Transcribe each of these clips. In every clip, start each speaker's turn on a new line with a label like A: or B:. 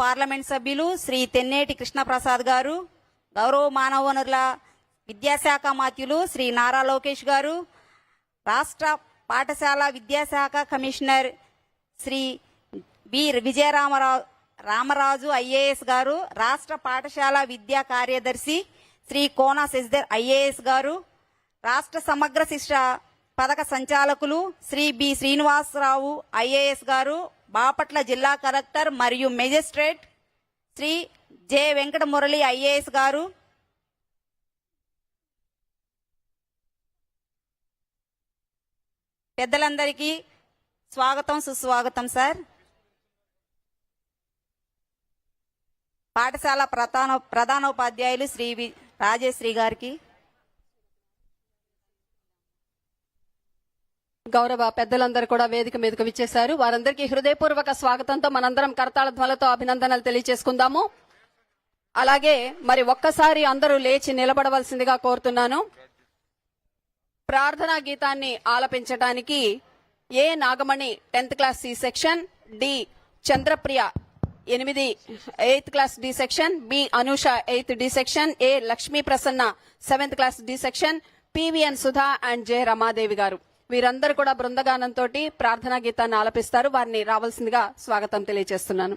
A: Parliament సభ్యులు శ్రీ తెన్నేటి కృష్ణప్రసాద్ గారు గౌరవ మానవ వనరుల విద్యాశాఖ మాత్యులు శ్రీ నారా లోకేష్ గారు రాష్ట్ర పాఠశాల విద్యాశాఖ commissioner Shri B Vijayaramarao Ramaraju IAS గారు రాష్ట్ర పాఠశాల విద్యా కార్యదర్శి శ్రీ కోన శశిధర్ ఐఏఎస్ గారు రాష్ట్ర సమగ్ర శిక్ష పథక సంచాలకులు శ్రీ బి శ్రీనివాసరావు ఐఏఎస్ గారు బాపట్ల జిల్లా కలెక్టర్ మరియు magistrate Shri J Venkata Murali IAS గారు. పెద్దలందరికీ స్వాగతం సుస్వాగతం సార్. పాఠశాల ప్రధాన ప్రధానోపాధ్యాయులు శ్రీ వి- రాజేశ్రీ గారికి.
B: గౌరవ పెద్దలందరూ కూడా వేదిక మీదకు విచ్చేశారు. వారందరికీ హృదయపూర్వక స్వాగతంతో మనందరం కరతాళ ధ్వలతో అభినందనలు తెలియజేసుకుందాము అలాగే మరి ఒక్కసారి అందరూ లేచి నిలబడవలసిందిగా కోరుతున్నాను. ప్రార్థనా గీతాన్ని ఆలపించడానికి A Nagamani tenth class C section D Chandrapriya ఎనిమిది eighth class D section B Anusha eighth D section A Lakshmi Prasanna seventh class D section P V N Sudha and J Ramadevi గారు. వీరందరూ కూడా బృందగానంతో ప్రార్థనా గీతాన్ని ఆలపిస్తారు. వారిని రావాల్సిందిగా స్వాగతం తెలియజేస్తున్నాను.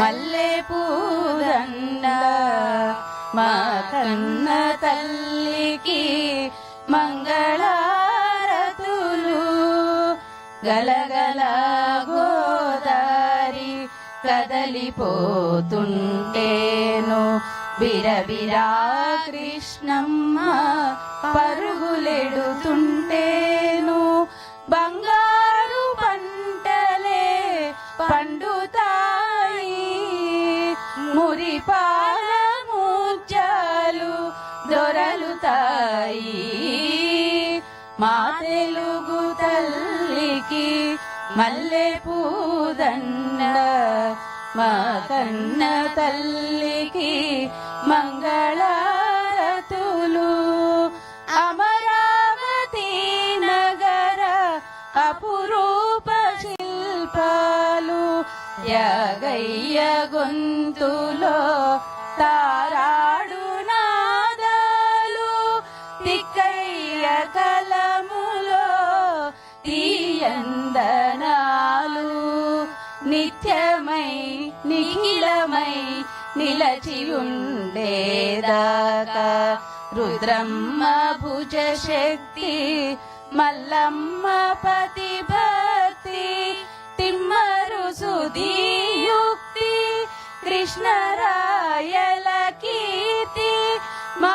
C: మల్లె పూదండ మా కన్న తల్లికి మంగళారతులు. గలగల గోదారి కదలిపోతుంటేను. బిరబిరా కృష్ణమ్మ పరుగులెడుతుంటే పూదండ మా కన్న తల్లికి మంగళారతులు. అమరావతి నగర అపురూప శిల్పాలు యగయ్య గొంతులో నిఖిలమై నిలచియుండేదాకా. రుద్రమ్మ భుజ శక్తి మల్లమ్మ పతి భక్తి తిమ్మరు సుధీయుక్తి కృష్ణరాయల కీర్తి మా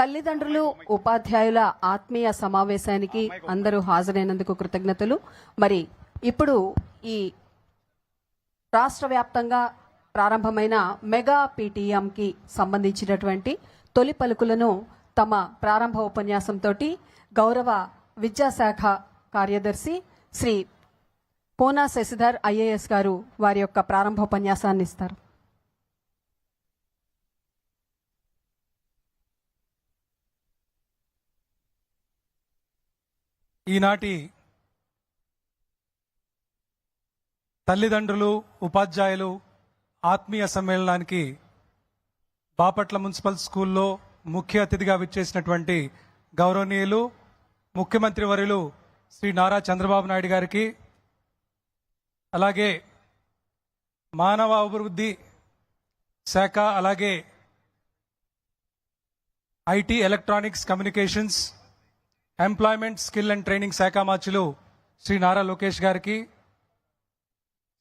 B: తల్లిదండ్రులు ఉపాధ్యాయుల ఆత్మీయ సమావేశానికి అందరూ హాజరైనందుకు కృతజ్ఞతలు. మరి ఇప్పుడు ఈ రాష్ట్ర వ్యాప్తంగా ప్రారంభమైన మెగా పీటీఎం కి సంబంధించినటువంటి తొలి పలుకులను తమ ప్రారంభ ఉపన్యాసంతో గౌరవ విద్యాశాఖ కార్యదర్శి శ్రీ పూనా శశిధర్ ఐఏఎస్ గారు వారి యొక్క ప్రారంభ ఉపన్యాసాన్ని ఇస్తారు
D: ఈనాటి తల్లిదండ్రులు ఉపాధ్యాయులు ఆత్మీయ సమ్మేళనానికి బాపట్ల మున్సిపల్ స్కూల్లో ముఖ్య అతిథిగా విచ్చేసినటువంటి గౌరవనీయులు ముఖ్యమంత్రి వర్యులు శ్రీ నారా చంద్రబాబు నాయుడు గారికి అలాగే మానవ అభివృద్ధి శాఖ అలాగే IT electronics communications employment skill and training శాఖ మార్చులు శ్రీ నారా లోకేష్ గారికి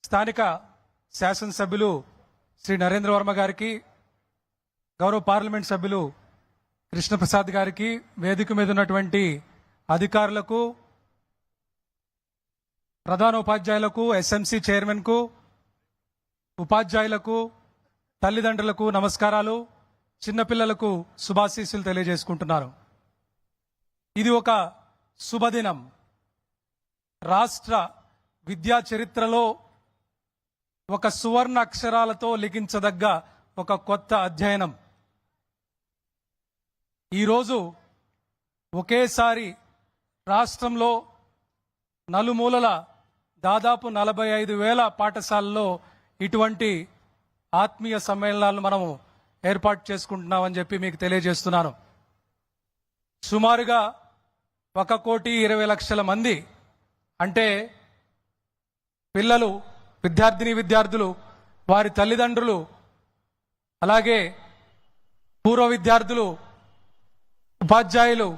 D: స్థానిక శాసనసభ్యులు శ్రీ నరేంద్ర వర్మ గారికి గౌరవ పార్లమెంట్ సభ్యులు కృష్ణప్రసాద్ గారికి వేదిక మీద ఉన్నటువంటి అధికారులకు ప్రధాన ఉపాధ్యాయులకు ఎస్ఎంసి చైర్మన్కు ఉపాధ్యాయులకు తల్లిదండ్రులకు నమస్కారాలు చిన్నపిల్లలకు శుభాశీస్సులు తెలియజేసుకుంటున్నారు ఇది ఒక శుభదినం. రాష్ట్ర విద్యా చరిత్రలో ఒక సువర్ణ అక్షరాలతో లిఖించదగ్గ ఒక కొత్త అధ్యయనం. ఈరోజు ఒకేసారి రాష్ట్రంలో నలుమూలల దాదాపు నలభై ఐదు వేల పాఠశాలల్లో ఇటువంటి ఆత్మీయ సమ్మేళనాలు మనము ఏర్పాటు చేసుకుంటున్నామని చెప్పి మీకు తెలియజేస్తున్నాను. సుమారుగా ఒక కోటి ఇరవై లక్షల మంది అంటే పిల్లలు విద్యార్థిని విద్యార్థులు వారి తల్లిదండ్రులు అలాగే పూర్వ విద్యార్థులు ఉపాధ్యాయులు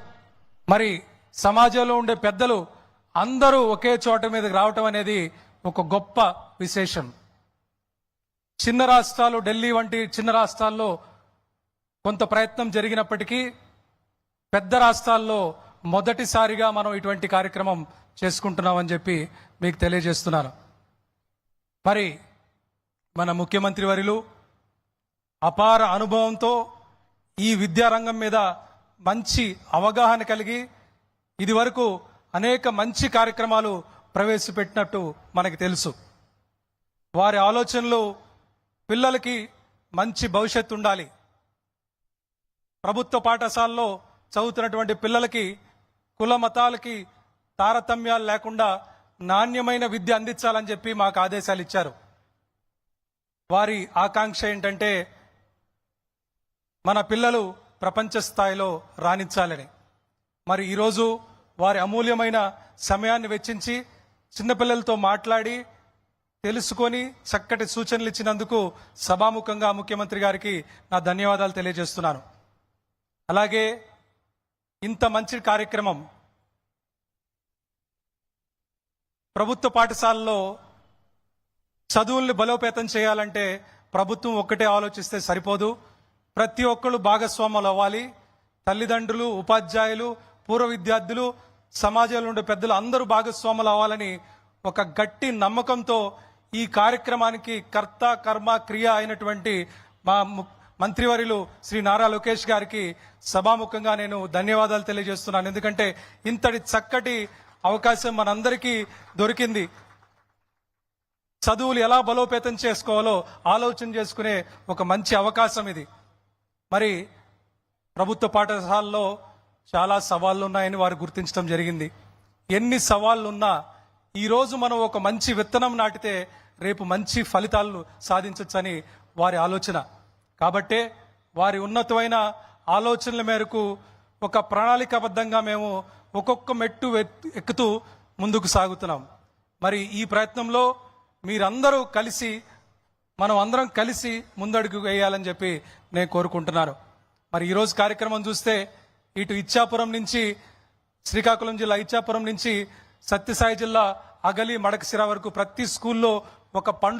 D: మరి సమాజంలో ఉండే పెద్దలు అందరూ ఒకే చోట మీదకి రావటం అనేది ఒక గొప్ప విశేషం. చిన్న రాష్ట్రాలు ఢిల్లీ వంటి చిన్న రాష్ట్రాల్లో కొంత ప్రయత్నం జరిగినప్పటికీ పెద్ద రాష్ట్రాల్లో మొదటిసారిగా మనం ఇటువంటి కార్యక్రమం చేసుకుంటున్నామని చెప్పి మీకు తెలియజేస్తున్నాను. మరి మన ముఖ్యమంత్రి వర్యులు అపార అనుభవంతో ఈ విద్యారంగం మీద మంచి అవగాహన కలిగి ఇది వరకు అనేక మంచి కార్యక్రమాలు ప్రవేశపెట్టినట్టు మనకి తెలుసు. వారి ఆలోచనలు పిల్లలకి మంచి భవిష్యత్తు ఉండాలి. ప్రభుత్వ పాఠశాలలో చదువుతున్నటువంటి పిల్లలకి కుల మతాలకి తారతమ్యాలు లేకుండా నాణ్యమైన విద్య అందించాలని చెప్పి మాకు ఆదేశాలు ఇచ్చారు. వారి ఆకాంక్ష ఏంటంటే మన పిల్లలు ప్రపంచ స్థాయిలో రాణించాలని. మరి ఈరోజు వారి అమూల్యమైన సమయాన్ని వెచ్చించి చిన్నపిల్లలతో మాట్లాడి తెలుసుకొని చక్కటి సూచనలు ఇచ్చినందుకు సభాముఖంగా ముఖ్యమంత్రి గారికి నా ధన్యవాదాలు తెలియజేస్తున్నాను. అలాగే ఇంత మంచి కార్యక్రమం ప్రభుత్వ పాఠశాలలో చదువుల్ని బలోపేతం చేయాలంటే ప్రభుత్వం ఒక్కటే ఆలోచిస్తే సరిపోదు. ప్రతి ఒక్కళ్ళు భాగస్వాములు అవ్వాలి. తల్లిదండ్రులు ఉపాధ్యాయులు పూర్వ విద్యార్థులు సమాజంలో ఉండే పెద్దలు అందరూ భాగస్వాములు అవ్వాలని ఒక గట్టి నమ్మకంతో ఈ కార్యక్రమానికి కర్త కర్మ క్రియ అయినటువంటి మా మంత్రివర్యులు శ్రీ నారా లోకేష్ గారికి సభాముఖంగా నేను ధన్యవాదాలు తెలియజేస్తున్నాను. ఎందుకంటే ఇంతటి చక్కటి అవకాశం మనందరికీ దొరికింది. చదువులు ఎలా బలోపేతం చేసుకోవాలో ఆలోచన చేసుకునే ఒక మంచి అవకాశం ఇది. మరి ప్రభుత్వ పాఠశాలలో చాలా సవాళ్ళు ఉన్నాయని వారు గుర్తించడం జరిగింది. ఎన్ని సవాళ్ళున్నా ఈరోజు మనం ఒక మంచి విత్తనం నాటితే రేపు మంచి ఫలితాలను సాధించవచ్చని వారి ఆలోచన. కాబట్టే వారి ఉన్నతమైన ఆలోచనల మేరకు ఒక ప్రణాళికాబద్ధంగా మేము ఒక్కొక్క మెట్టు ఎక్కుతూ ముందుకు సాగుతున్నాం. మరి ఈ ప్రయత్నంలో మీరందరూ కలిసి మనం అందరం కలిసి ముందడుగు వేయాలని చెప్పి నేను కోరుకుంటున్నాను. మరి ఈరోజు కార్యక్రమం చూస్తే ఇటు ఇచ్చాపురం నుంచి శ్రీకాకుళం జిల్లా ఇచ్చాపురం నుంచి సత్యసాయి జిల్లా అగలి మడకశిర వరకు ప్రతి స్కూల్లో ఒక పండు